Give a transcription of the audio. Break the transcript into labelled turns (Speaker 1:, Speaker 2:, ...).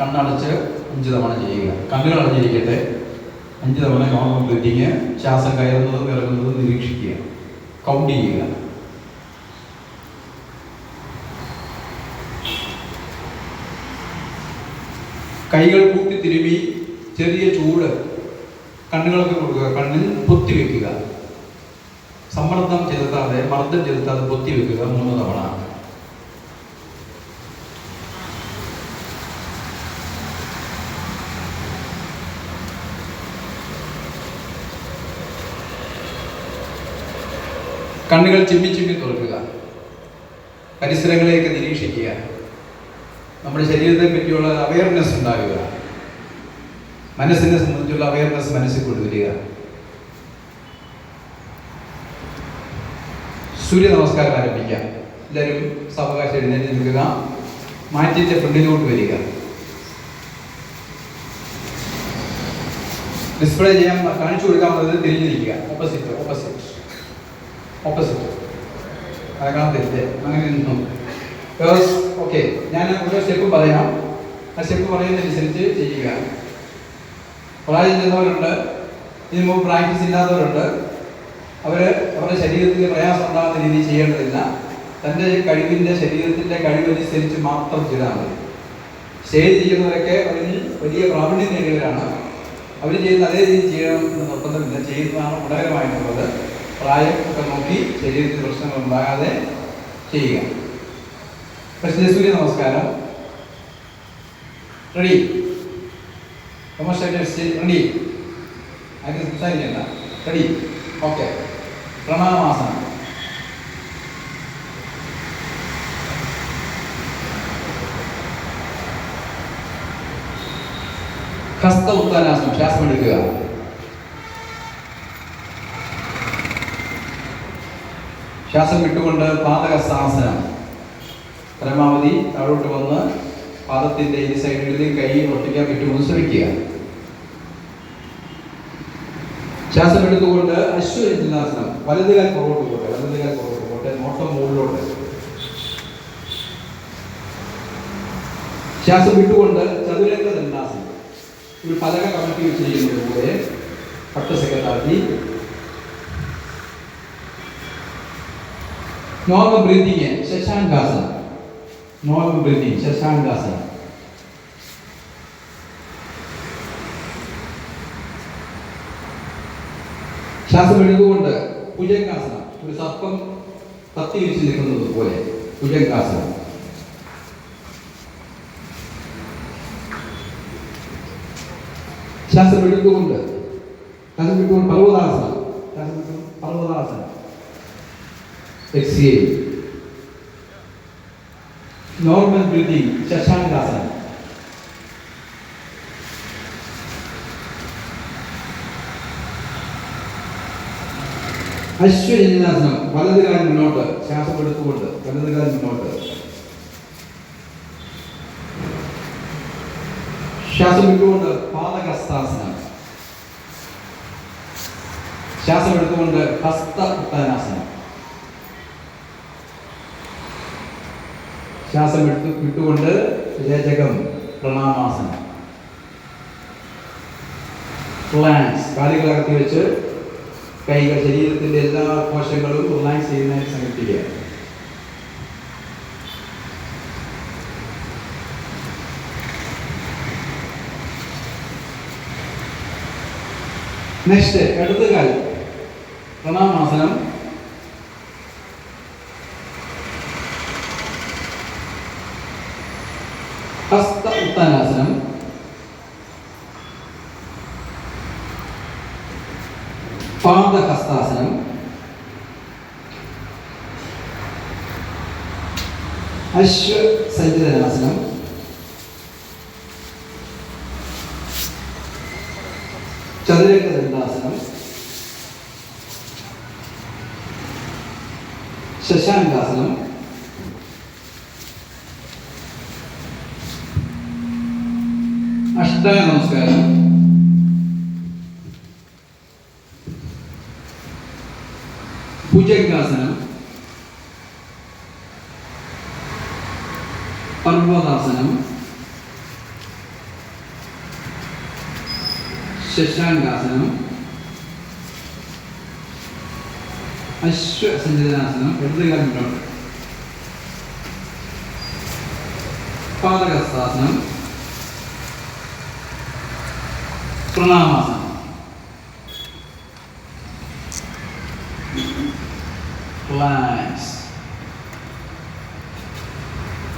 Speaker 1: കണ്ണടച്ച് അഞ്ച് തവണ ചെയ്യുക. കണ്ണുകൾ അടഞ്ഞിരിക്കട്ടെ. അഞ്ച് തവണ നോർമൽ ബ്രീത്തിങ് ശ്വാസം കയറുന്നതും ഇറങ്ങുന്നതും നിരീക്ഷിക്കുക. കൗണ്ട് ചെയ്യുക. കൈകൾ കൂട്ടി തിരുമി ചെറിയ ചൂട് കണ്ണുകളൊക്കെ കൊടുക്കുക. കണ്ണിൽ പൊത്തി വെക്കുക. സമ്മർദ്ദം ചെലുത്താതെ മർദ്ദം ചെലുത്താതെ പൊത്തി വെക്കുക മൂന്ന് തവണ. കണ്ണുകൾ ചിമ്മി ചിമ്മി തുറക്കുക. പരിസരങ്ങളെയൊക്കെ നിരീക്ഷിക്കുക. നമ്മുടെ ശരീരത്തെ പറ്റിയുള്ള അവയർനെസ് ഉണ്ടാകുക. മനസ്സിനെ സംബന്ധിച്ചുള്ള അവയർനെസ് മനസ്സിൽ കൊണ്ടുവരിക. സൂര്യ നമസ്കാരം ആരംഭിക്കാം എല്ലാവരും സാവകാശം എഴുന്നേറ്റ് നിൽക്കുക. മാറ്റിന്റെ ഫ്രണ്ടിലോട്ട് വരിക. ഡിസ്പ്ലേ ചെയ്യാൻ കാണിച്ചു കൊടുക്കാവുന്നത് തിരിഞ്ഞിരിക്കുക. ഓപ്പോസിറ്റ് ഓപ്പോസിറ്റ് ഓപ്പോസിറ്റ് തെറ്റ് അങ്ങനെ നിന്നു. ബിക്കോസ് ഓക്കെ ഞാൻ ഓരോ സ്റ്റെപ്പ് പറയാം. ആ സ്റ്റെപ്പ് പറയുന്നതനുസരിച്ച് ചെയ്യുക. പ്രായം ചെന്നവരുണ്ട് ഇതിന് മുമ്പ് പ്രാക്ടീസ് ഇല്ലാത്തവരുണ്ട്. അവർ അവരുടെ ശരീരത്തിന് പ്രയാസം ഉണ്ടാകുന്ന രീതിയിൽ ചെയ്യേണ്ടതില്ല. തന്റെ കഴിവിന്റെ ശരീരത്തിന്റെ കഴിവനുസരിച്ച് മാത്രം ചെയ്താൽ മതി. സ്റ്റേജ് ചെയ്യുന്നവരൊക്കെ അതിന് വലിയ പ്രാവീണ്യം നേടിയവരാണ്. അവർ ചെയ്യുന്ന അതേ രീതിയിൽ ചെയ്യണമെന്ന് നിർബന്ധമില്ല. ചെയ്യുന്നതാണ് ഗുണകരമായിട്ടുള്ളത്. പ്രായം ഒക്കെ നോക്കി ശരീരത്തിന് പ്രശ്നങ്ങൾ ഉണ്ടാകാതെ ചെയ്യുക. സൂര്യ നമസ്കാരം. റെഡി. നമസ്കാരം റെഡി. അതിന് സംസാരിക്കണ്ട. റെഡി. ഓക്കെ. പ്രണാമാസനം ഹസ്ത ഉത്താനാസനം ശ്വാസം എടുക്കുക. ശ്വാസം വിട്ടുകൊണ്ട് പാദകസാസനം പരമാവധി താഴോട്ട് വന്ന് പാദത്തിന്റെ ഈ സൈഡിൽ കൈ ഒട്ടിക്കാൻ പറ്റുമെന്ന് ശ്രമിക്കുക ശ്വാസം എടുത്തുകൊണ്ട് അശ്വരഞ്ജനാസനം വലതുകാൽ പുറകോട്ട് പോട്ടെ വലതുകാൽ പുറകോട്ട് പോട്ടെ നോട്ടം മുകളിലോട്ട്. ശ്വാസം വിട്ടുകൊണ്ട് ചതുരംഗ ദണ്ഡാസനം. ഒരു പലക കമ്മിറ്റി ചെയ്യുന്നതുപോലെ പോലെ സെക്കൻഡ് സെക്കൻഡാക്കി നോർമൽ ബ്രീതിങ് ശശാങ്കാസനം നോർമൽ ബ്രീതിങ് ശശാങ്കാസനം ശ്വാസം എടുത്തുകൊണ്ട് ഭുജംഗാസനം ഒരു സർപ്പം പത്തി വിരിച്ച് നിൽക്കുന്നത് പോലെ ഭുജംഗാസനം ശ്വാസം എടുത്തുകൊണ്ട് ശ്വാസം വിട്ടുകൊണ്ട് പർവതാസനം ശ്വാസം വിട്ടുകൊണ്ട് പർവതാസനം എക്സിയേൽ നോർമൽ ബ്രീതിങ് ശശാങ്കാസനം അശ്വരഞ്ജനാസനം വലതുകാലം മുന്നോട്ട് ശ്വാസം എടുത്തുകൊണ്ട് വലതുകാലം മുന്നോട്ട്. ശ്വാസം വിട്ടുകൊണ്ട് പാദഹസ്താസനം. ശ്വാസം എടുത്തുകൊണ്ട് ഹസ്ത ഉത്താനാസനം ശ്വാസം വിട്ടു വിട്ടുകൊണ്ട് രജകം പ്രണാമാസനം റിലാക്സ് കാലുകൾ അകത്തി വെച്ച് കൈകൾ ശരീരത്തിന്റെ എല്ലാ കോശങ്ങളും റിലാക്സ് ചെയ്യുന്നതിന് സങ്കല്പിക്കുക നെക്സ്റ്റ് ഇടത് കാൽ പ്രണാമാസനം ഹസ്ത ഉത്താനാസനം പാദഹസ്താസനം അശ്വ സഞ്ചലനാസനം ചതുരംഗ ദണ്ഡാസനം ശശാങ്കാസനം അഷ്ടാംഗ നമസ്കാരം ഭുജംഗാസനം പർവ്വതാസനം ശശാങ്കാസനം അശ്വസഞ്ചിതനാസനം ഇടതുകാലുണ്ട് പാദകസ്ഥാസനം പ്രണാമാസനം റിലാക്സ്